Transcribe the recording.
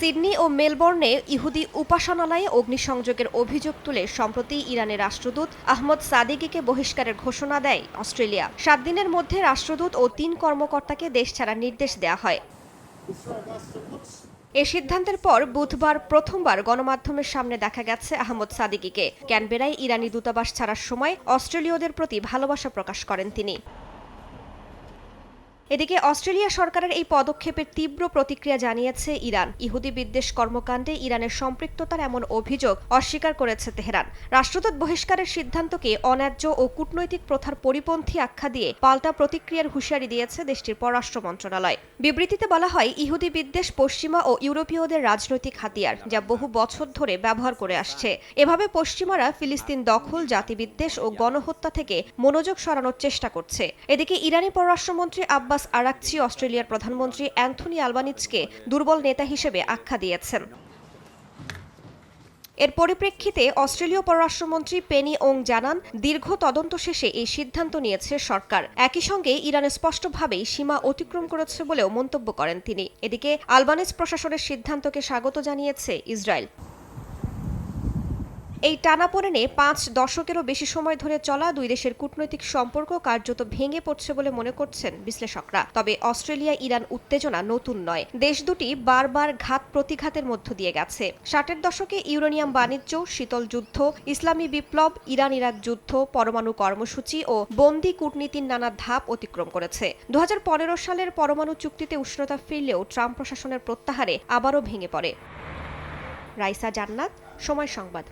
Sydney ও মেলবোর্নে ইহুদি উপাসনালয়ে অগ্নিসংযোগের অভিযোগ তুলে সম্প্রতি ইরানের রাষ্ট্রদূত আহমদ সাদিকিকে বহিষ্কারের ঘোষণা দেয় অস্ট্রেলিয়া। সাত দিনের মধ্যে রাষ্ট্রদূত ও তিন কর্মকর্তাকে দেশ ছাড়ার নির্দেশ দেওয়া হয়। এ সিদ্ধান্তের পর বুধবার প্রথমবার গণমাধ্যমের সামনে দেখা গেছে আহমদ সাদিকিকে। ক্যানবেরায় ইরানি দূতাবাস ছাড়ার সময় অস্ট্রেলীয়দের প্রতি ভালোবাসা প্রকাশ করেন তিনি। এদিকে অস্ট্রেলিয়া সরকারের এই পদক্ষেপের তীব্র প্রতিক্রিয়া জানিয়েছে ইরান। ইহুদি বিদ্বেষ কর্মকাণ্ডে ইরানের সম্পৃক্ততার এমন অভিযোগ অস্বীকার করেছে তেহরান। রাষ্ট্রদূত বহিষ্কারের সিদ্ধান্তকে অন্যায্য ও কূটনৈতিক প্রথার পরিপন্থী আখ্যা দিয়ে পাল্টা প্রতিক্রিয়ার হুঁশিয়ারি দিয়েছে দেশটির পররাষ্ট্র মন্ত্রণালয়। বিবৃতিতে বলা হয়, ইহুদি বিদ্বেষ পশ্চিমা ও ইউরোপীয়দের রাজনৈতিক হাতিয়ার, যা বহু বছর ধরে ব্যবহার করে আসছে। এভাবে পশ্চিমারা ফিলিস্তিন দখল, জাতিবিদ্বেষ ও গণহত্যা থেকে মনোযোগ সরানোর চেষ্টা করছে। এদিকে ইরানি পররাষ্ট্রমন্ত্রী আব্বাস আরাকচি, অস্ট্রেলিয়ার প্রধানমন্ত্রী অ্যান্থনি আলবানিজকে দুর্বল নেতা হিসেবে আখ্যা দিয়েছেন। এর পরিপ্রেক্ষিতে অস্ট্রেলীয় পররাষ্ট্রমন্ত্রী পেনি ওং জানান, দীর্ঘ তদন্ত শেষে এই সিদ্ধান্ত নিয়েছে সরকার। একই সঙ্গে ইরান স্পষ্টভাবেই সীমা অতিক্রম করেছে বলেও মন্তব্য করেন তিনি। এদিকে আলবানিজ প্রশাসনের সিদ্ধান্তকে স্বাগত জানিয়েছে ইসরায়েল। এই টানাপোড়েনে পাঁচ দশকেরও বেশি সময় ধরে চলা দুই দেশের কূটনৈতিক সম্পর্ক কার্যত ভেঙে পড়ছে বলে মনে করছেন বিশ্লেষকরা। তবে অস্ট্রেলিয়া, ইরান উত্তেজনা নতুন নয়। দেশ দুটি বারবার ঘাত প্রতিঘাতের মধ্য দিয়ে গেছে। ষাটের দশকে ইউরেনিয়াম বাণিজ্য, শীতল যুদ্ধ, ইসলামী বিপ্লব ইরান ইরাক যুদ্ধ, পরমাণু কর্মসূচি ও বন্দি কূটনীতির নানা ধাপ অতিক্রম করেছে। দু হাজার পনেরো সালের পরমাণু চুক্তিতে উষ্ণতা ফিরলেও ট্রাম্প প্রশাসনের প্রত্যাহারে আবারও ভেঙে পড়ে। রাইসা জান্নাত, সময় সংবাদ।